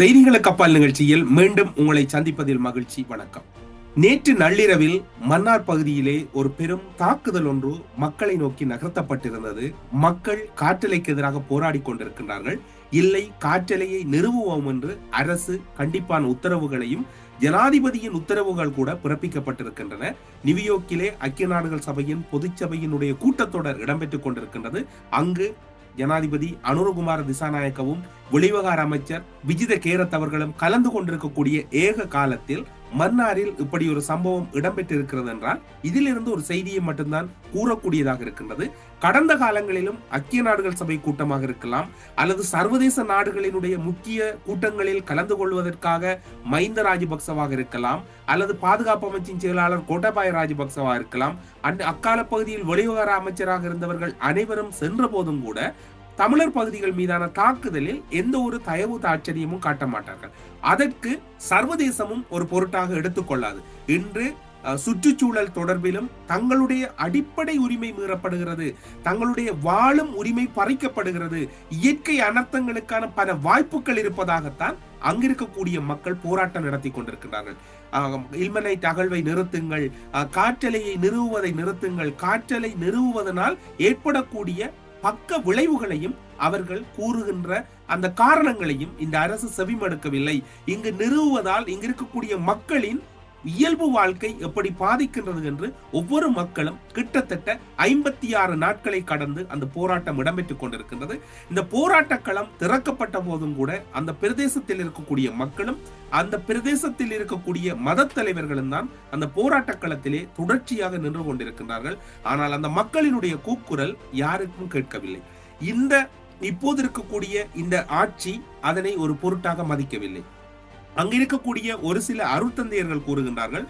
செய்திகளுக்கு அப்பால் நிகழ்ச்சியில் மீண்டும் உங்களை சந்திப்பதில் மகிழ்ச்சி வணக்கம். நேற்று நள்ளிரவில் மன்னார் பகுதியிலே ஒரு பெரும் தாக்குதல் ஒன்று மக்களை நோக்கி நகர்த்தப்பட்டிருந்தது. மக்கள் காற்றலைக்கு எதிராக போராடி கொண்டிருக்கின்றார்கள். இல்லை காற்றலையை நிறுவுவோம் என்று அரசு கண்டிப்பான உத்தரவுகளையும் ஜனாதிபதியின் உத்தரவுகள் கூட பிறப்பிக்கப்பட்டிருக்கின்றன. நியூயோர்க்கிலே ஐக்கிய நாடுகள் சபையின் பொதுச்சபையினுடைய கூட்டத்தொடர் இடம்பெற்றுக் கொண்டிருக்கின்றது. அங்கு ஜனாதிபதி அனுரகுமார திசாநாயக்கவும் வெளிவகார அமைச்சர் விஜித கேரத் அவர்களும் கலந்து கொண்டிருக்கக்கூடிய ஏக காலத்தில் மன்னாரில் இப்படி ஒரு சம்பவம் இடம்பெற்றிருக்கிறது என்றால் இதிலிருந்து ஒரு செய்தியை மட்டும்தான் கூறக்கூடியதாக இருக்கின்றது. கடந்த காலங்களிலும் ஐக்கிய நாடுகள் சபை கூட்டமாக இருக்கலாம் அல்லது சர்வதேச நாடுகளினுடைய முக்கிய கூட்டங்களில் கலந்து கொள்வதற்காக மஹிந்த ராஜபக்சவாக இருக்கலாம் அல்லது பாதுகாப்பு அமைச்சின் செயலாளர் கோட்டபாய ராஜபக்சவாக இருக்கலாம். அண்ட் அக்கால பகுதியில் வெளிவிவகார அமைச்சராக இருந்தவர்கள் அனைவரும் சென்ற போதும் கூட தமிழர் பகுதிகள் மீதான தாக்குதலில் எந்த ஒரு தயவு தாட்சரியமும் காட்ட மாட்டார்கள். அதற்கு சர்வதேசமும் ஒரு பொருட்டாக எடுத்துக்கொள்ளாது இன்று சுற்றுச்சூழல் தொடர்பிலும் தங்களுடைய அடிப்படை உரிமை மீறப்படுகிறது. தங்களுடைய வாழும் உரிமை பறிக்கப்படுகிறது. இயற்கை அனர்த்தங்களுக்கான பல வாய்ப்புகள் இருப்பதாகத்தான் அங்கிருக்கக்கூடிய மக்கள் போராட்டம் நடத்தி கொண்டிருக்கிறார்கள் இல்மனை தகழ்வை அகழ்வை நிறுத்துங்கள் காற்றலையை நிறுவுவதை நிறுத்துங்கள். காற்றலை நிறுவுவதனால் ஏற்படக்கூடிய பக்க விளைவுகளையும் அவர்கள் கூறுகின்ற அந்த காரணங்களையும் இந்த அரசு செவிமடுக்கவில்லை. இங்கு நிறுவுவதால் இங்கு இருக்கக்கூடிய மக்களின் இயல்பு வாழ்க்கை எப்படி பாதிக்கின்றது என்று ஒவ்வொரு மக்களும் கிட்டத்தட்ட ஐம்பத்தி ஆறு நாட்களை கடந்து அந்த போராட்டம் இடம்பெற்றுக் கொண்டிருக்கின்றது. இந்த போராட்ட களம் திறக்கப்பட்ட போதும் கூட அந்த பிரதேசத்தில் இருக்கக்கூடிய மக்களும் அந்த பிரதேசத்தில் இருக்கக்கூடிய மத தலைவர்களும் தான் அந்த போராட்ட களத்திலே தொடர்ச்சியாக நின்று கொண்டிருக்கின்றார்கள். ஆனால் அந்த மக்களினுடைய கூக்குரல் யாருக்கும் கேட்கவில்லை. இந்த இப்போது இருக்கக்கூடிய இந்த ஆட்சி அதனை ஒரு பொருட்டாக மதிக்கவில்லை. அங்க இருக்கக்கூடிய ஒரு சில அருட்தந்தையர்கள் கூறுகின்றார்கள்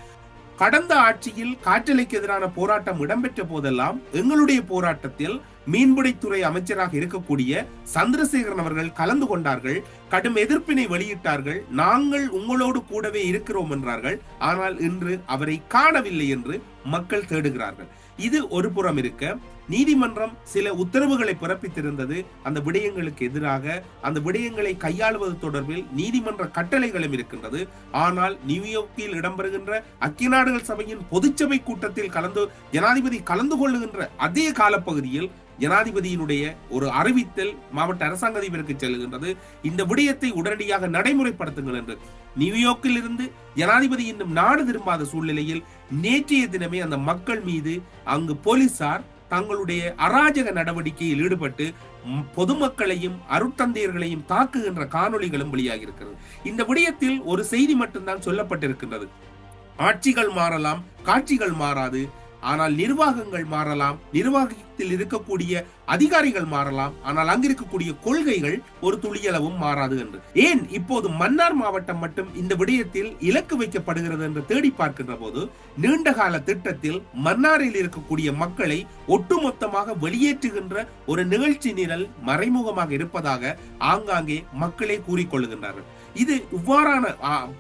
கடந்த ஆட்சியில் காற்றலைக்கு எதிரான போராட்டம் இடம்பெற்ற போதெல்லாம் எங்களுடைய போராட்டத்தில் மீன்பிடித்துறை அமைச்சராக இருக்கக்கூடிய சந்திரசேகரன் அவர்கள் கலந்து கொண்டார்கள் கடும் எதிர்ப்பினை வெளியிட்டார்கள் நாங்கள் உங்களோடு கூடவே இருக்கிறோம் என்றார்கள். ஆனால் இன்று அவரை காணவில்லை என்று மக்கள் தேடுகிறார்கள். இது ஒரு புறம் இருக்க. நீதிமன்றம் சில உத்தரவுகளை பிறப்பித்திருந்தது. அந்த விடயங்களுக்கு எதிராக அந்த விடயங்களை கையாளுவது தொடர்பில் நீதிமன்ற கட்டளைகளும் இருக்கின்றது. ஆனால் நியூயார்க்கில் இடம்பெறுகின்ற ஐக்கிய நாடுகள் சபையின் பொதுச்சபை கூட்டத்தில் கலந்து ஜனாதிபதி கலந்து கொள்ளுகின்ற அதே காலப்பகுதியில் ஜனாதிபதியினுடைய ஒரு அறிவித்தல் மாவட்ட அரசாங்க அதிபருக்கு செல்கின்றது இந்த விடயத்தை உடனடியாக நடைமுறைப்படுத்துங்கள் என்று. நியூயார்க்கில் இருந்து ஜனாதிபதி இன்னும் நாடு திரும்பாத சூழ்நிலையில் நேற்றைய தினமே அந்த மக்கள் மீது அங்கு போலீசார் தங்களுடைய அராஜக நடவடிக்கையில் ஈடுபட்டு பொதுமக்களையும் அருட்தந்தையர்களையும் தாக்குகின்ற காணொளிகளும் வெளியாகி இருக்கிறது இந்த விடயத்தில் ஒரு செய்தி மட்டும்தான் சொல்லப்பட்டிருக்கின்றது. ஆட்சிகள் மாறலாம் காட்சிகள் மாறாது ஆனால் நிர்வாகங்கள் மாறலாம் நிர்வாகி நிர்வாகத்தில் இருக்கக்கூடிய அதிகாரிகள் மாறலாம். ஆனால் அங்கு இருக்கக்கூடிய கொள்கைகள் ஒரு துளியளவும் மாறாது என்று. ஏன்? இப்போது மன்னார் மாவட்டம் மட்டும் இந்த விடயத்தில் இலக்கு வைக்கப்படுகிறது என்று தேடி பார்க்கின்ற போது நீண்டகால திட்டத்தில் மன்னாரில் இருக்கக்கூடிய மக்களை ஒட்டுமொத்தமாக வெளியேற்றுகின்ற ஒரு நிகழ்ச்சி நிரல் மறைமுகமாக இருப்பதாக ஆங்காங்கே மக்களே கூறிக்கொள்ளுகின்றார்கள் இது இவ்வாறான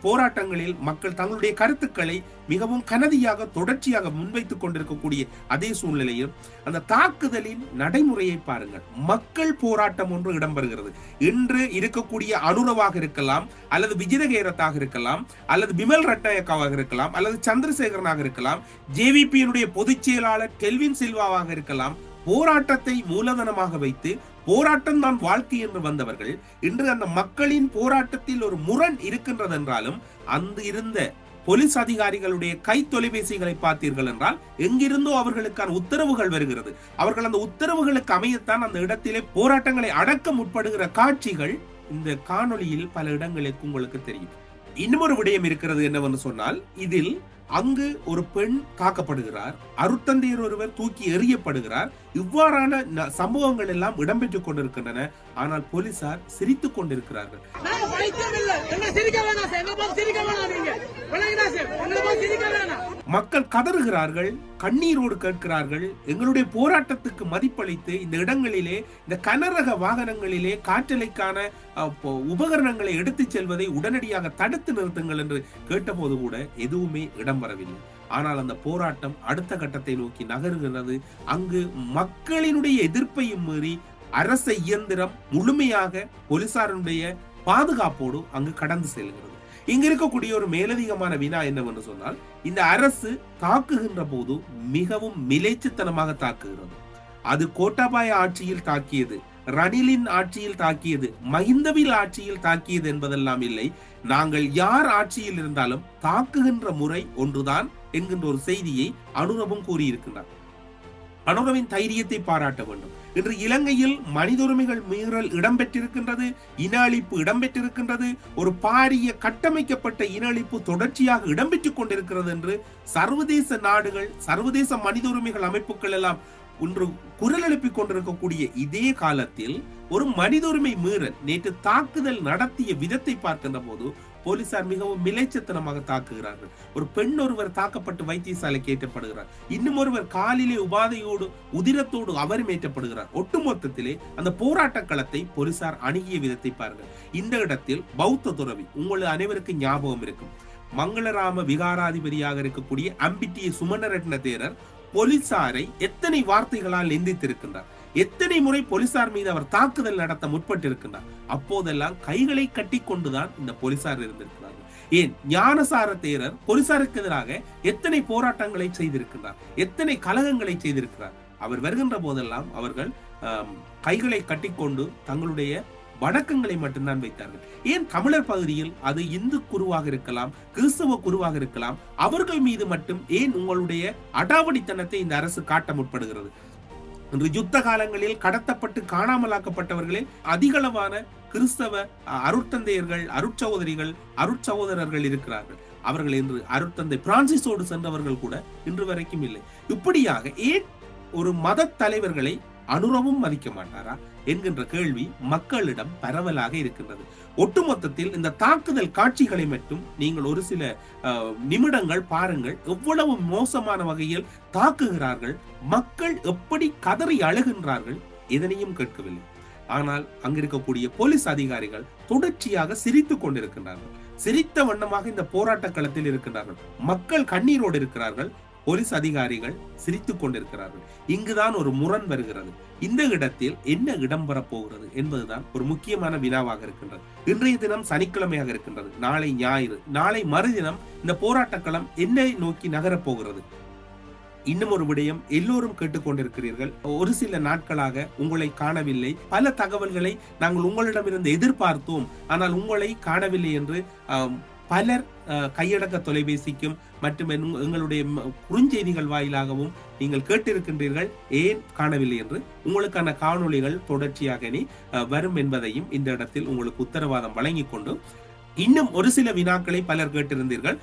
போராட்டங்களில் மக்கள் தங்களுடைய கருத்துக்களை மிகவும் கனதியாக தொடர்ச்சியாக முன்வைத்துக் கொண்டிருக்கக்கூடிய அதே சூழ்நிலையில் அந்த தாக்குதலின் நடைமுறையை பாருங்கள். மக்கள் போராட்டம் ஒன்று இடம்பெறுகிறது. இன்று இருக்கக்கூடிய அனுரவாக இருக்கலாம் அல்லது விஜயகேரத்தாக இருக்கலாம் அல்லது பிமல் ரட்நாயக்காவாக இருக்கலாம் அல்லது சந்திரசேகரனாக இருக்கலாம் ஜேவிபியினுடைய பொதுச் செயலாளர் கெல்வின் சில்வாவாக இருக்கலாம் போராட்டத்தை மூலதனமாக வைத்து போராட்டம் தான் வாழ்க்கை என்று வந்தவர்கள் இன்று அந்த மக்களின் போராட்டத்தில் ஒரு முரண் இருக்கின்றது என்றாலும் அந்த இருந்த போலீஸ் அதிகாரிகளுடைய கை தொலைபேசிகளை பார்த்தீர்கள் என்றால் எங்கிருந்தோ அவர்களுக்கான உத்தரவுகள் வருகிறது. அவர்கள் அந்த உத்தரவுகளுக்கு அமையத்தான் அந்த இடத்திலே போராட்டங்களை அடக்க முற்படுகிற காட்சிகள் இந்த காணொளியில் பல இடங்களுக்கு உங்களுக்கு தெரியும். இன்னொரு விடயம் இருக்கிறது என்னவென்று சொன்னால் இதில் அங்கு ஒரு பெண் காக்கப்படுகிறார் அருத்தந்தையர் ஒருவர் தூக்கி எறியப்படுகிறார். இவ்வாறான சம்பவங்கள் எல்லாம் இடம்பெற்றுக் கொண்டிருக்கின்றன. ஆனால் போலீசார் சிரித்துக் கொண்டிருக்கிறார்கள். மக்கள் கதறுகிறார்கள் கண்ணீரோடு கேட்கிறார்கள். எங்களுடைய போராட்டத்துக்கு மதிப்பளித்து இந்த இடங்களிலே இந்த கனரக வாகனங்களிலே காற்றலைக்கான உபகரணங்களை எடுத்துச் செல்வதை உடனடியாக தடுத்து நிறுத்துங்கள் என்று கேட்டபோது கூட எதுவுமே இடம்பெறவில்லை ஆனால் அந்த போராட்டம் அடுத்த கட்டத்தை நோக்கி நகருகிறது. அங்கு மக்களினுடைய எதிர்ப்பையும் மீறி அரச இயந்திரம் முழுமையாக போலீசாருடைய பாதுகாப்போடு அங்கு கடந்து செல்கிறது. இங்க இருக்கக்கூடிய ஒரு மேலதிகமான வினா என்னவென்று சொன்னால் இந்த அரசு தாக்குகின்ற போது மிகவும் மிலைச்சுத்தனமாக தாக்குகிறது. அது கோட்டாபாய ஆட்சியில் தாக்கியது ரணிலின் ஆட்சியில் தாக்கியது மஹிந்தவில் ஆட்சியில் தாக்கியது என்பதெல்லாம் இல்லை. நாங்கள் யார் ஆட்சியில் இருந்தாலும் தாக்குகின்ற முறை ஒன்றுதான் என்கின்ற ஒரு செய்தியை அனுரவும் கூறியிருக்கின்றார். அனுரவின் தைரியத்தை பாராட்ட வேண்டும். இன்று இலங்கையில் மனித உரிமைகள் மீறல் இடம்பெற்றிருக்கின்றது இன அழிப்பு இடம்பெற்றிருக்கின்றது ஒரு பாரிய கட்டமைக்கப்பட்ட இன அழிப்பு தொடர்ச்சியாக இடம்பெற்றுக் கொண்டிருக்கிறது என்று சர்வதேச நாடுகள் சர்வதேச மனித உரிமைகள் அமைப்புகள் எல்லாம் ஒன்று குரல் எழுப்பிக் கொண்டிருக்கக்கூடிய இதே காலத்தில் ஒரு மனித உரிமை மீறல் நேற்று தாக்குதல் நடத்திய விதத்தை பார்க்கின்ற போது போலீசார் மிகவும் மிலைச்சத்தனமாக தாக்குகிறார்கள். ஒரு பெண் ஒருவர் தாக்கப்பட்டு வைத்தியசாலைக்கு ஏற்றப்படுகிறார். இன்னும் ஒருவர் காலிலே உபாதையோடு உதிரத்தோடு அவரும் ஏற்றப்படுகிறார். ஒட்டுமொத்தத்திலே அந்த போராட்ட களத்தை போலீசார் அணுகிய விதத்தை பாருங்கள். இந்த இடத்தில் பௌத்த துறவி உங்கள் அனைவருக்கும் ஞாபகம் இருக்கும். மங்களராம விகாராதிபதியாக இருக்கக்கூடிய அம்பிட்டிய சுமணரட்ன தேரர் போலீசாரை எத்தனை வார்த்தைகளால் நிந்தித்திருக்கின்றார். எத்தனை முறை போலீசார் மீது அவர் தாக்குதல் நடத்த முற்பட்டிருக்கின்றார்? அப்போதெல்லாம் கைகளை கட்டி கொண்டுதான் இந்த போலீசார் இருந்திருக்கிறார்கள். ஏன்? ஞானசார தேரர் போலீசாருக்கு எதிராக எத்தனை போராட்டங்களை செய்திருக்கின்றார்? எத்தனை கலகங்களை செய்திருக்கிறார்? அவர் வருகின்ற போதெல்லாம் அவர்கள் கைகளை கட்டிக்கொண்டு தங்களுடைய வணக்கங்களை மட்டும்தான் வைத்தார்கள். ஏன் தமிழர் பகுதியில் அது இந்து குருவாக இருக்கலாம் கிறிஸ்தவ குருவாக இருக்கலாம் அவர்கள் மீது மட்டும் ஏன் உங்களுடைய அடாவடித்தனத்தை இந்த அரசு காட்ட முற்படுகிறது? இன்று யுத்த காலங்களில் கடத்தப்பட்டு காணாமலாக்கப்பட்டவர்களே அதிகளவான கிறிஸ்தவ அருட்தந்தையர்கள் அருட்சகோதரிகள் அருட்சகோதரர்கள் இருக்கிறார்கள். அவர்கள் இன்று அருட்தந்தை பிரான்சிஸோடு சென்றவர்கள் கூட இன்று வரைக்கும் இல்லை. இப்படியாக ஏன் ஒரு மத தலைவர்களை அனுரவும் மதிக்க மாட்டாரா? என்கின்ற கேள்வி மக்களிடம் பரவலாக இருக்கின்றது. ஒட்டுமொத்தத்தில் இந்த தாக்குதல் காட்சிகளை மட்டும் நீங்கள் ஒரு சில நிமிடங்கள் பாருங்கள். எவ்வளவு மோசமான வகையில் தாக்குகிறார்கள் மக்கள் எப்படி கதறி அழுகின்றார்கள் எதனையும் கேட்கவில்லை. ஆனால் அங்கிருக்கக்கூடிய போலீஸ் அதிகாரிகள் தொடர்ச்சியாக சிரித்துக் கொண்டிருக்கின்றார்கள். சிரித்த வண்ணமாக இந்த போராட்ட களத்தில் இருக்கின்றார்கள். மக்கள் கண்ணீரோடு இருக்கிறார்கள். போலீஸ் அதிகாரிகள் சிரித்துக் கொண்டிருக்கிறார்கள். இங்குதான் ஒரு முரண் வருகிறது. இந்த இடத்தில் என்ன இடம் போகிறது என்பதுதான் ஒரு முக்கியமான வினாவாக இருக்கின்றது. இன்றைய தினம் சனிக்கிழமையாக இருக்கின்றது. நாளை ஞாயிறு. நாளை மறுதினம் இந்த போராட்டக்களம் என்னை நோக்கி நகரப் போகிறது. இன்னும் ஒரு விடயம் எல்லோரும் கேட்டுக்கொண்டிருக்கிறீர்கள் ஒரு சில நாட்களாக உங்களை காணவில்லை. பல தகவல்களை நாங்கள் உங்களிடமிருந்து எதிர்பார்த்தோம். ஆனால் உங்களை காணவில்லை என்று பலர் கையடக்க தொலைபேசிக்கும் மற்றும் எங்களுடைய குறுஞ்செய்திகள் வாயிலாகவும் நீங்கள் கேட்டிருக்கின்றீர்கள். ஏன் காணவில்லை என்று உங்களுக்கான காணொளிகள் தொடர்ச்சியாக இனி வரும் என்பதையும் இந்த இடத்தில் உங்களுக்கு உத்தரவாதம் வழங்கி கொண்டு இன்னும் ஒரு சில வினாக்களை பலர் கேட்டிருந்தீர்கள்.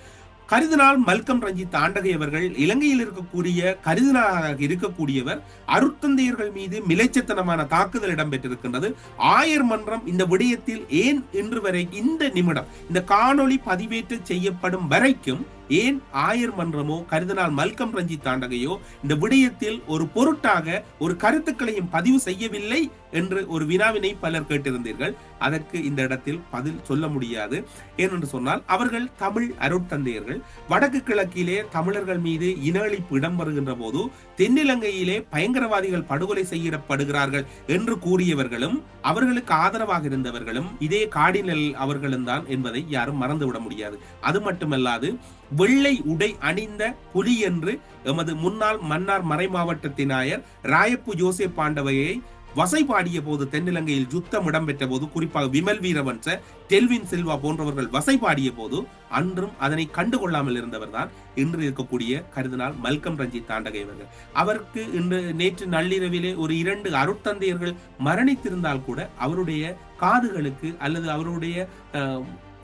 கருதினால் மல்கம் ரஞ்சித் ஆண்டகை அவர்கள் இலங்கையில் இருக்கக்கூடிய கருதினாக இருக்கக்கூடியவர் அருட்தந்தையர்கள் மீது மிலைச்சத்தனமான தாக்குதல் இடம்பெற்றிருக்கின்றது. ஆயர் மன்றம் இந்த விடயத்தில் ஏன் இன்று வரை இந்த நிமிடம் இந்த காணொளி பதிவேற்று செய்யப்படும் வரைக்கும் ஏன் ஆயர் மன்றமோ கருதினால் மல்கம் ரஞ்சித் தாண்டகையோ இந்த விடயத்தில் ஒரு பொருட்டாக ஒரு கருத்துக்களையும் பதிவு செய்யவில்லை என்று ஒரு வினாவினை பலர் கேட்டிருந்தீர்கள். அதற்கு இந்த இடத்தில் பதில் சொல்ல முடியாது. ஏனென்று சொன்னால் அவர்கள் தமிழ் அருட்தந்தையர்கள். வடக்கு கிழக்கிலே தமிழர்கள் மீது இன அழிப்பு இடம்பெறுகின்ற போது தென்னிலங்கையிலே பயங்கரவாதிகள் படுகொலை செய்யப்படுகிறார்கள் என்று கூறியவர்களும் அவர்களுக்கு ஆதரவாக இருந்தவர்களும் இதே காடினல் அவர்களும் தான் என்பதை யாரும் மறந்துவிட முடியாது. அது மட்டுமல்லாது வெள்ளை உடை அணிந்த புலி என்று எமது முன்னாள் மன்னார் மறை மாவட்டத்தினாயர் ராயப்பு ஜோசே பாண்டவையை வசை பாடிய போது தென்னிலங்கையில் யுத்தம் இடம்பெற்ற போது குறிப்பாக விமல் வீரவன்ச டெல்வின் சில்வா போன்றவர்கள் வசை பாடிய போது அன்றும் அதனை கண்டுகொள்ளாமல் இருந்தவர் தான் இன்று இருக்கக்கூடிய கருதினால் மல்கம் ரஞ்சித் தாண்டகை அவர்கள் அவருக்கு இன்று நேற்று நள்ளிரவிலே ஒரு இரண்டு அருட்தந்தையர்கள் மரணித்திருந்தால் கூட அவருடைய காதுகளுக்கு அல்லது அவருடைய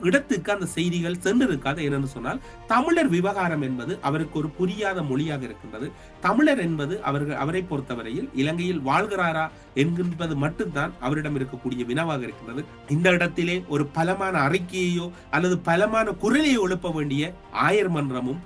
இடத்துக்கு அந்த செய்திகள் சென்றிருக்காது என்னன்னு சொன்னால் தமிழர் விவகாரம் என்பது அவருக்கு ஒரு புரியாத மொழியாக இருக்கின்றது. தமிழர் என்பது அவர்கள் அவரை பொறுத்தவரையில் இலங்கையில் வாழ்கிறாரா என்கின்றது மட்டும்தான் அவரிடம் இருக்கக்கூடிய வினாவாக இருக்கின்றது. இந்த இடத்திலே ஒரு பலமான அறிக்கையையோ அல்லது பலமான குரலையோ எழுப்ப வேண்டிய ஆயர் மன்றமும்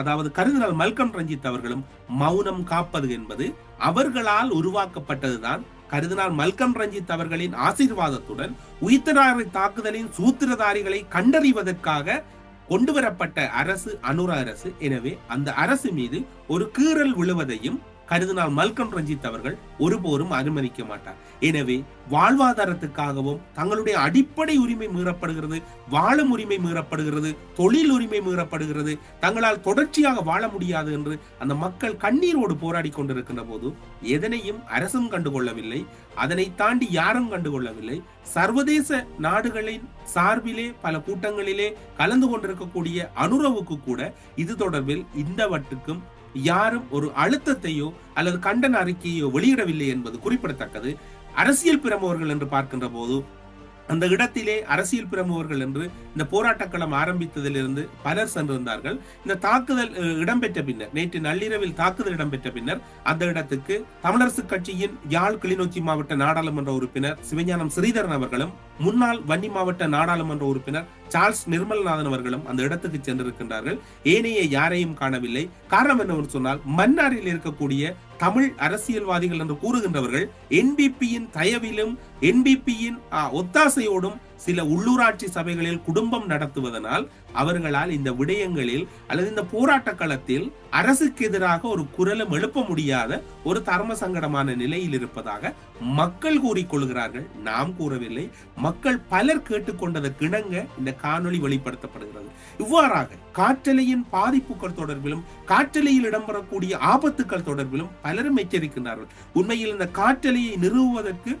அதாவது கருதினால் மல்கம் ரஞ்சித் அவர்களும் மௌனம் காப்பது என்பது அவர்களால் உருவாக்கப்பட்டதுதான் கருதினால் மல்கம் ரஞ்சித் அவர்களின் ஆசீர்வாதத்துடன் உயிர்த்தனாரை தாக்குதலின் சூத்திரதாரிகளை கண்டறிவதற்காக கொண்டுவரப்பட்ட அரசு அனுர அரசு. எனவே அந்த அரசு மீது ஒரு கீறல் விழுவதையும் கருதினால் மல்கம் ரஞ்சித் அவர்கள் ஒருபோரும் அனுமதிக்க மாட்டார். எனவே வாழ்வாதாரத்துக்காகவும் தங்களுடைய அடிப்படை உரிமை மீறப்படுகிறது வாழும் உரிமை மீறப்படுகிறது தொழில் உரிமை மீறப்படுகிறது தங்களால் தொடர்ச்சியாக வாழ முடியாது என்று அந்த மக்கள் கண்ணீரோடு போராடி கொண்டிருக்கின்ற போது எதனையும் அரசும் கண்டுகொள்ளவில்லை அதனை தாண்டி யாரும் கண்டுகொள்ளவில்லை. சர்வதேச நாடுகளின் சார்பிலே பல கூட்டங்களிலே கலந்து கொண்டிருக்கக்கூடிய அனுரவுக்கு கூட இது தொடர்பில் இந்த வட்டுக்கும் யாரும் ஒரு அழுத்தத்தையோ அல்லது கண்டன அறிக்கையோ வெளியிடவில்லை என்பது குறிப்பிடத்தக்கது. அரசியல் பிரமுகர்கள் என்று பார்க்கின்ற போது அந்த இடத்திலே அரசியல் பிரமுகர்கள் என்று இந்த போராட்டக்களம் ஆரம்பித்ததிலிருந்து பலர் சென்றிருந்தார்கள். இந்த தாக்குதல் அஹ், இடம்பெற்ற பின்னர் நேற்று நள்ளிரவில் தாக்குதல் இடம்பெற்ற பின்னர் அந்த இடத்துக்கு தமிழரசு கட்சியின் யாழ் கிளிநொச்சி மாவட்ட நாடாளுமன்ற உறுப்பினர் சிவஞானம் ஸ்ரீதரன் அவர்களும் முன்னாள் வன்னி மாவட்ட நாடாளுமன்ற உறுப்பினர் சார்ல்ஸ் நிர்மல்நாதன் அவர்களும் அந்த இடத்துக்கு சென்றிருக்கின்றார்கள். ஏனைய யாரையும் காணவில்லை. காரணம் என்னவென்று சொன்னால் மன்னாரில் இருக்கக்கூடிய தமிழ் அரசியல்வாதிகள் என்று கூறுகின்றவர்கள் என்பிபியின் தயவிலும் என்பிபியின் ஒத்தாசையோடும் சில உள்ளூராட்சி சபைகளில் குடும்பம் நடத்துவதனால் அவர்களால் இந்த விடயங்களில் அல்லது இந்த போராட்ட களத்தில் அரசுக்கு எதிராக ஒரு குரலும் எழுப்ப முடியாத ஒரு தர்ம சங்கடமான நிலையில் இருப்பதாக மக்கள் கூறிக்கொள்கிறார்கள். நாம் கூறவில்லை. மக்கள் பலர் கேட்டுக்கொண்டதற்கிணங்க இந்த காணொளி வெளிப்படுத்தப்படுகிறது. இவ்வாறாக காற்றலையின் பாதிப்புகள் தொடர்பிலும் காற்றலையில் இடம்பெறக்கூடிய ஆபத்துக்கள் தொடர்பிலும் பலரும் எச்சரிக்கின்றார்கள். உண்மையில் இந்த காற்றலையை நிறுவுவதற்கு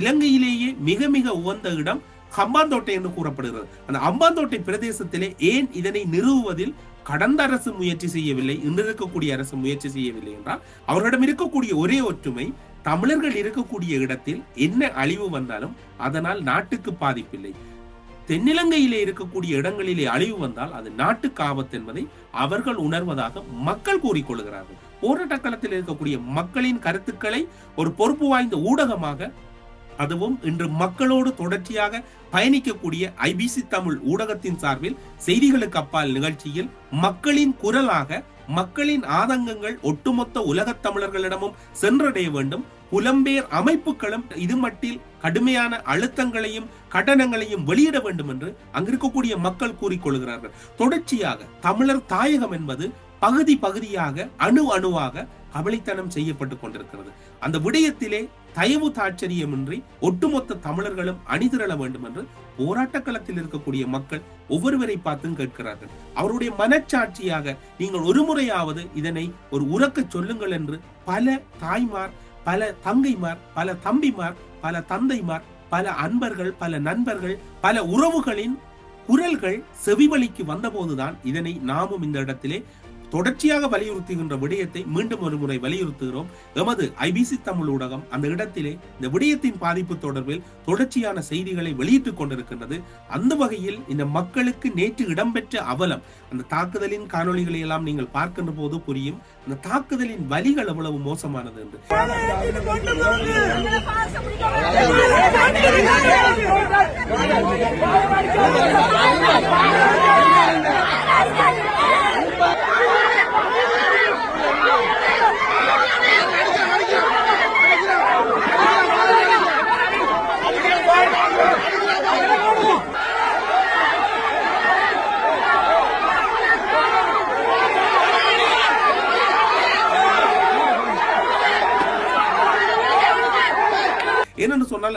இலங்கையிலேயே மிக மிக உகந்த இடம் ஹம்பாந்தோட்டை என்று கூறப்படுகிறது. அந்த அம்பாந்தோட்டை பிரதேசத்திலே ஏன் இதனை நிறுவுவதில் கடந்த அரசு முயற்சி செய்யவில்லை இன்று இருக்கக்கூடிய அரசு முயற்சி செய்யவில்லை என்றால் அவர்களிடம் இருக்கக்கூடிய ஒரே ஒற்றுமை தமிழர்கள் இருக்கக்கூடிய இடத்தில் என்ன அழிவு வந்தாலும் அதனால் நாட்டுக்கு பாதிப்பில்லை. தென்னிலங்கையிலே இருக்கக்கூடிய இடங்களிலே அழிவு வந்தால் அது நாட்டுக்கு ஆபத்து என்பதை அவர்கள் உணர்வதாக மக்கள் கூறிக்கொள்கிறார்கள். போராட்ட களத்தில் இருக்கக்கூடிய மக்களின் கருத்துக்களை ஒரு பொறுப்பு வாய்ந்த ஊடகமாக அதுவும் இன்று மக்களோடு தொடர்ச்சியாக பயணிக்கக்கூடிய ஐபிசி தமிழ் ஊடகத்தின் சார்பில் செய்திகளுக்கு அப்பால் நிகழ்ச்சியில் மக்களின் குரலாக மக்களின் ஆதங்கங்கள் ஒட்டுமொத்த உலகத் தமிழர்களிடமும் சென்றடைய வேண்டும். புலம்பெயர் அமைப்புகளும் இது மட்டில் கடுமையான அழுத்தங்களையும் கடனங்களையும் வெளியிட வேண்டும் என்று அங்கிருக்கக்கூடிய மக்கள் கூறிக்கொள்கிறார்கள் தொடர்ச்சியாக தமிழர் தாயகம் என்பது பகுதி பகுதியாக அணு அணுவாக கபலித்தனம் செய்யப்பட்டு கொண்டிருக்கிறது. அந்த விடயத்திலே தயவு தாட்சரியமின்றி ஒட்டுமொத்த தமிழர்களும் அணிதிரள வேண்டும் என்று போராட்ட களத்தில் இருக்கக்கூடிய மக்கள் ஒவ்வொருவரை பார்த்தும் கேட்கிறார்கள். அவருடைய மனச்சாட்சியாக நீங்கள் ஒரு முறையாவது இதனை ஒரு உறக்க சொல்லுங்கள் என்று பல தாய்மார் பல தங்கைமார் பல தம்பிமார் பல தந்தைமார் பல அன்பர்கள் பல நண்பர்கள் பல உறவுகளின் குரல்கள் செவிவழிக்கு வந்தபோதுதான் இதனை நாமும் இந்த இடத்திலே தொடர்ச்சியாக வலியுறுத்துகின்ற விடயத்தை மீண்டும் ஒரு முறை வலியுறுத்துகிறோம். எமது ஐபிசி தமிழ் ஊடகம் அந்த இடத்திலே இந்த விடயத்தின் பாதிப்பு தொடர்பில் தொடர்ச்சியான செய்திகளை வெளியிட்டுக் கொண்டிருக்கின்றது. அந்த வகையில் இந்த மக்களுக்கு நேற்று இடம்பெற்ற அவலம் அந்த தாக்குதலின் காணொளிகளை எல்லாம் நீங்கள் பார்க்கின்ற போது புரியும். அந்த தாக்குதலின் வலிகள் எவ்வளவு மோசமானது என்று.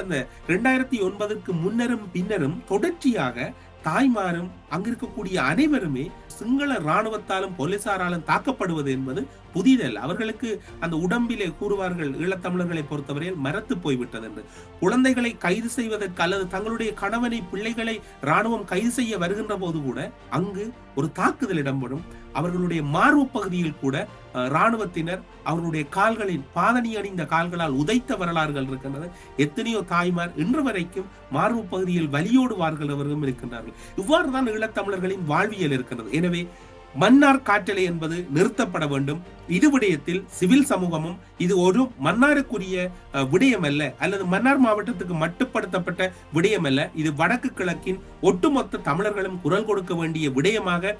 கடந்த ரெண்டாயிரத்தி ஒன்பதற்கு முன்னரும் பின்னரும் தொடர்ச்சியாக தாய்மாரும் அங்கிருக்கக்கூடிய அனைவருமே சிங்கள ராணுவத்தாலும் போலீசாராலும் தாக்கப்படுவது என்பது புதிதல். அவர்களுக்கு அந்த உடம்பிலே கூறுவார்கள் ஈழத்தமிழர்களை பொறுத்தவரையில் மரத்து போய்விட்டது என்று. குழந்தைகளை கைது செய்வதற்கு அல்லது தங்களுடைய கணவனை பிள்ளைகளை ராணுவம் கைது செய்ய வருகின்ற போது கூட அங்கு ஒரு தாக்குதல் இடம்பெறும். அவர்களுடைய மார்பு பகுதியில் கூட அஹ், ராணுவத்தினர் அவர்களுடைய கால்களின் பாதணி அணிந்த கால்களால் உதைத்த வரலாறுகள் இருக்கின்றது எத்தனையோ தாய்மார் இன்று வரைக்கும் மார்பு பகுதியில் வலியோடு வாழ்கிறவர்களும் இருக்கின்றார்கள். இவ்வாறு தான் ஈழத்தமிழர்களின் வாழ்வியல் இருக்கின்றது. எனவே மன்னார் காற்றலை என்பது நிறுத்தப்பட வேண்டும். இது விடயத்தில் சிவில் சமூகமும் இது ஒரு மன்னாருக்குரிய விடயம் அல்ல அல்லது மன்னார் மாவட்டத்துக்கு மட்டுப்படுத்தப்பட்ட விடயம் அல்ல இது வடக்கு கிழக்கின் ஒட்டுமொத்த தமிழர்களும் குரல் கொடுக்க வேண்டிய விடயமாக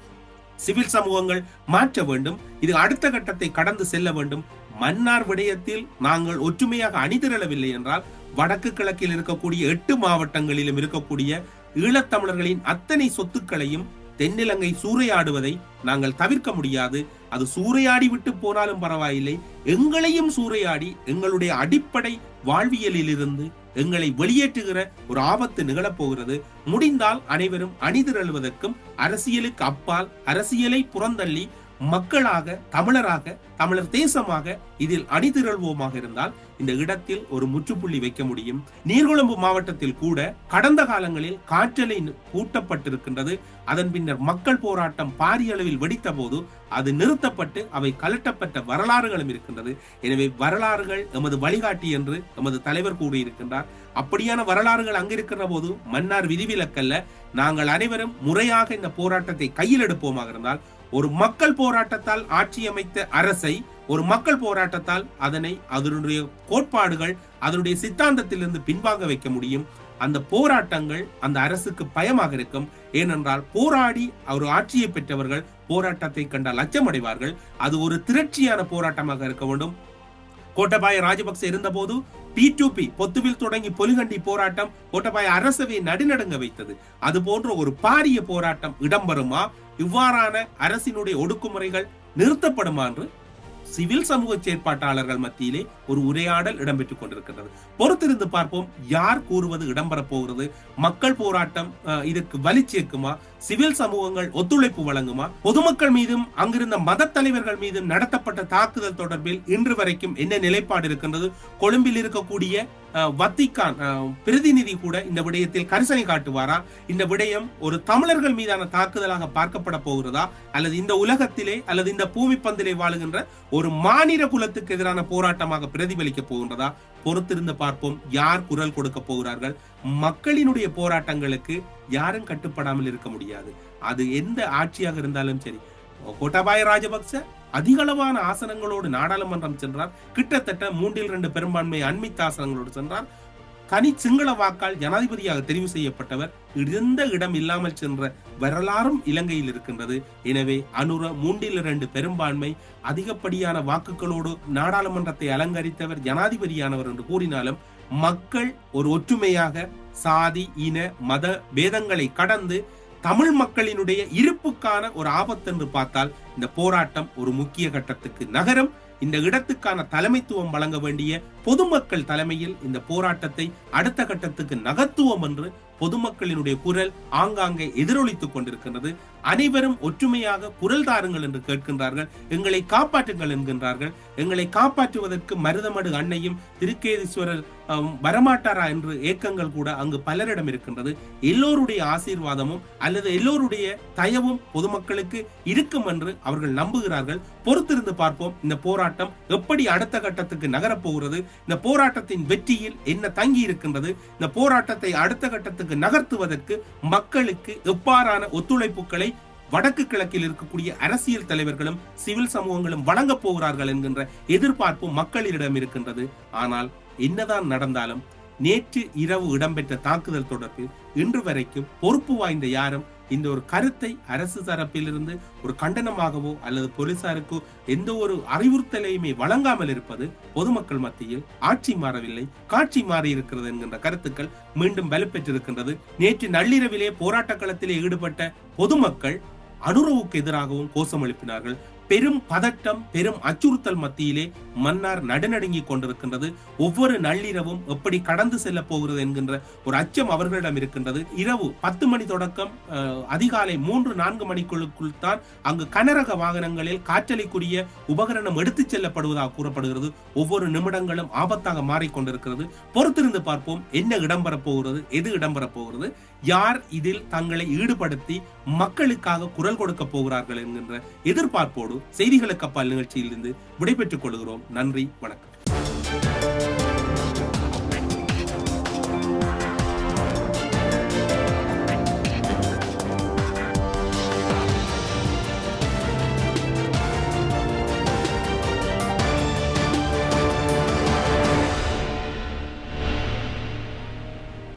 சிவில் சமூகங்கள் மாற்ற வேண்டும். இது அடுத்த கட்டத்தை கடந்து செல்ல வேண்டும். மன்னார் விடயத்தில் நாங்கள் ஒற்றுமையாக அணிதிரளவில்லை என்றால் வடக்கு கிழக்கில் இருக்கக்கூடிய எட்டு மாவட்டங்களிலும் இருக்கக்கூடிய ஈழத்தமிழர்களின் அத்தனை சொத்துக்களையும் தென்னிலங்கை சூறையாடுவதை நாங்கள் தவிர்க்க முடியாது. அது சூறையாடி விட்டு போனாலும் பரவாயில்லை. எங்களையும் சூறையாடி எங்களுடைய அடிப்படை வாழ்வியலிலிருந்து எங்களை வெளியேற்றுகிற ஒரு ஆபத்து நிகழப்போகிறது முடிந்தால் அனைவரும் அணிதிரழுவதற்கும் அரசியலுக்கு அப்பால் அரசியலை புறந்தள்ளி மக்களாக தமிழராக தமிழர் தேசமாக இதில் அணிதிரள்வோமாக இருந்தால் இந்த இடத்தில் ஒரு முற்றுப்புள்ளி வைக்க முடியும். நீர்கொழும்பு மாவட்டத்தில் கூட கடந்த காலங்களில் காற்றலை கூட்டப்பட்டிருக்கின்றது. அதன் பின்னர் மக்கள் போராட்டம் பாரிய அளவில் வெடித்த போது அது நிறுத்தப்பட்டு அவை கலட்டப்பட்ட வரலாறுகளும் இருக்கின்றது. எனவே வரலாறுகள் எமது வழிகாட்டி என்று எமது தலைவர் கூறியிருக்கின்றார். அப்படியான வரலாறுகள் அங்கிருக்கிற போது மன்னார் விதிவிலக்கல்ல. நாங்கள் அனைவரும் முறையாக இந்த போராட்டத்தை கையில் எடுப்போமாக இருந்தால் ஒரு மக்கள் போராட்டத்தால் ஆட்சி அமைத்த அரசை ஒரு மக்கள் போராட்டத்தால் அதனை அதனுடைய கோட்பாடுகள் அதனுடைய சித்தாந்தத்திலிருந்து பின்வாங்க வைக்க முடியும். அந்த போராட்டங்கள் அந்த அரசுக்கு பயமாக இருக்கும். ஏனென்றால் போராடி ஒரு ஆட்சியை பெற்றவர்கள் போராட்டத்தை கண்டால் அச்சமடைவார்கள். அது ஒரு திரட்சியான போராட்டமாக இருக்க வேண்டும். கோட்டபாய ராஜபக்ச இருந்தபோது பி டு பி பொத்துவில் தொடங்கி பொலிகண்டி போராட்டம் கோட்டபாய அரசவை நடுநடுங்க வைத்தது. அது போன்ற ஒரு பாரிய போராட்டம் இடம்பெறுமா? இவ்வாறான அரசினுடைய ஒடுக்குமுறைகள் நிறுத்தப்படுமா என்று சிவில் சமூக செயற்பாட்டாளர்கள் மத்தியிலே ஒரு உரையாடல் இடம்பெற்றுக் கொண்டிருக்கின்றது. பொறுத்திருந்து பார்ப்போம் யார் கூறுவது இடம்பெறப் போகிறது? மக்கள் போராட்டம் இதற்கு வலி சேர்க்குமா? சிவில் சமூகங்கள் ஒத்துழைப்பு வழங்குமா? பொதுமக்கள் மீதும் அங்கிருந்த மத தலைவர்கள் மீதும் நடத்தப்பட்ட தாக்குதல் தொடர்பில் இன்று வரைக்கும் என்ன நிலைப்பாடு இருக்கின்றது? கொழும்பில் இருக்கக்கூடிய அஹ், வத்திக்கான் பிரதிநிதி கூட இந்த விடயத்தில் கரிசனை காட்டுவாரா? இந்த விடயம் ஒரு தமிழர்கள் மீதான தாக்குதலாக பார்க்கப்பட போகிறதா? அல்லது இந்த உலகத்திலே அல்லது இந்த பூமி பந்திலே வாழுகின்ற ஒரு மாநில குலத்துக்கு எதிரான போராட்டமாக பிரதிபலிக்க போகின்றதா? பொறுத்திருந்து பார்ப்போம். யார் குரல் கொடுக்க போகிறார்கள்? மக்களினுடைய போராட்டங்களுக்கு யாரும் கட்டுப்படாமல் இருக்க முடியாது. அது எந்த ஆட்சியாக இருந்தாலும் சரி. கோட்டாபாய ராஜபக்ச அதிகளவான ஆசனங்களோடு நாடாளுமன்றம் சென்றார். கிட்டத்தட்ட மூன்றில் இரண்டு பெரும்பான்மை அண்மித்த ஆசனங்களோடு சென்றார். தனி சிங்கள வாக்கால் ஜனாதிபதியாக தெரிவு செய்யப்பட்டவர் இருந்த இடம் இல்லாமல் சென்ற வரலாறும் இலங்கையில் இருக்கின்றது. எனவே அனுர மூன்றில் இரண்டு பெரும்பான்மை அதிகப்படியான வாக்குகளோடு நாடாளுமன்றத்தை அலங்கரித்தவர் ஜனாதிபதியானவர் என்று கூறினாலும் மக்கள் ஒரு ஒற்றுமையாக சாதி இன மத பேதங்களை கடந்து தமிழ் மக்களினுடைய இருப்புக்கான ஒரு ஆபத்து என்று பார்த்தால் இந்த போராட்டம் ஒரு முக்கிய கட்டத்துக்கு நகரும். இந்த இடத்துக்கான தலைமைத்துவம் வழங்க வேண்டிய பொதுமக்கள் தலைமையில் இந்த போராட்டத்தை அடுத்த கட்டத்துக்கு நகர்த்துவோம் என்று பொதுமக்களினுடைய குரல் ஆங்காங்கே எதிரொலித்துக் கொண்டிருக்கின்றது. அனைவரும் ஒற்றுமையாக குரல் தாருங்கள் என்று கேட்கின்றார்கள். எங்களை காப்பாற்றுங்கள் என்கின்றார்கள். எங்களை காப்பாற்றுவதற்கு மருதமடு அன்னையும் திருக்கேதீஸ்வரர் வரமாட்டாரா என்று ஏக்கங்கள் கூட அங்கு பலரிடம் இருக்கின்றது. எல்லோருடைய ஆசீர்வாதமும் அல்லது எல்லோருடைய தயவும் பொதுமக்களுக்கு இருக்கும் என்று அவர்கள் நம்புகிறார்கள். பொறுத்திருந்து பார்ப்போம் இந்த போராட்டம் எப்படி அடுத்த கட்டத்துக்கு நகரப் போகிறது இந்த போராட்டத்தின் வெற்றியில் என்ன தங்கி இருக்கின்றது. இந்த போராட்டத்தை அடுத்த கட்டத்துக்கு நகர்த்துவதற்கு மக்களுக்கு எவ்வாறான ஒத்துழைப்புகளை வடக்கு கிழக்கில் இருக்கக்கூடிய அரசியல் தலைவர்களும் சிவில் சமூகங்களும் வழங்கப் போகிறார்கள் என்கின்ற எதிர்பார்ப்பு மக்களிடம் இருக்கின்றது. ஆனால் என்னதான் நடந்தாலும் நேற்று இரவு இடம்பெற்ற தாக்குதல் தொடர்பில் இன்று வரைக்கும் பொறுப்பு வாய்ந்த யாரும் இந்த ஒரு கருத்தை அரசு தரப்பிலிருந்து ஒரு கண்டனமாகவோ அல்லது போலீசாருக்கோ எந்த ஒரு அறிவுறுத்தலையுமே வழங்காமல் இருப்பது பொதுமக்கள் மத்தியில் ஆட்சி மாறவில்லை காட்சி மாறி இருக்கிறது என்கின்ற கருத்துக்கள் மீண்டும் வலுப்பெற்றிருக்கின்றது. நேற்று நள்ளிரவிலே போராட்ட களத்திலே ஈடுபட்ட பொதுமக்கள் அனுரவுக்கு எதிராகவும் கோஷம் எழுப்பினார்கள். பெரும் பதட்டம் பெரும் அச்சுறுத்தல் மத்தியிலே மன்னார் நடுநடுங்கிக் கொண்டிருக்கின்றது. ஒவ்வொரு நள்ளிரவும் எப்படி கடந்து செல்ல போகிறது என்கின்ற ஒரு அச்சம் அவர்களிடம் இருக்கின்றது. இரவு பத்து மணி தொடக்கம் அஹ், அதிகாலை மூன்று நான்கு மணிக்குள்ளுக்குள் தான் அங்கு கனரக வாகனங்களில் காற்றலைக்குரிய உபகரணம் எடுத்துச் செல்லப்படுவதாக கூறப்படுகிறது. ஒவ்வொரு நிமிடங்களும் ஆபத்தாக மாறிக்கொண்டிருக்கிறது. பொறுத்திருந்து பார்ப்போம் என்ன இடம்பெறப் போகிறது எது இடம்பெறப் போகிறது. யார் இதில் தங்களை ஈடுபடுத்தி மக்களுக்காக குரல் கொடுக்க போகிறார்கள் என்கின்ற எதிர்பார்ப்போடு செய்திகளுக்கு அப்பால் நிகழ்ச்சியிலிருந்து விடைபெற்றுக் கொள்கிறோம். நன்றி வணக்கம்.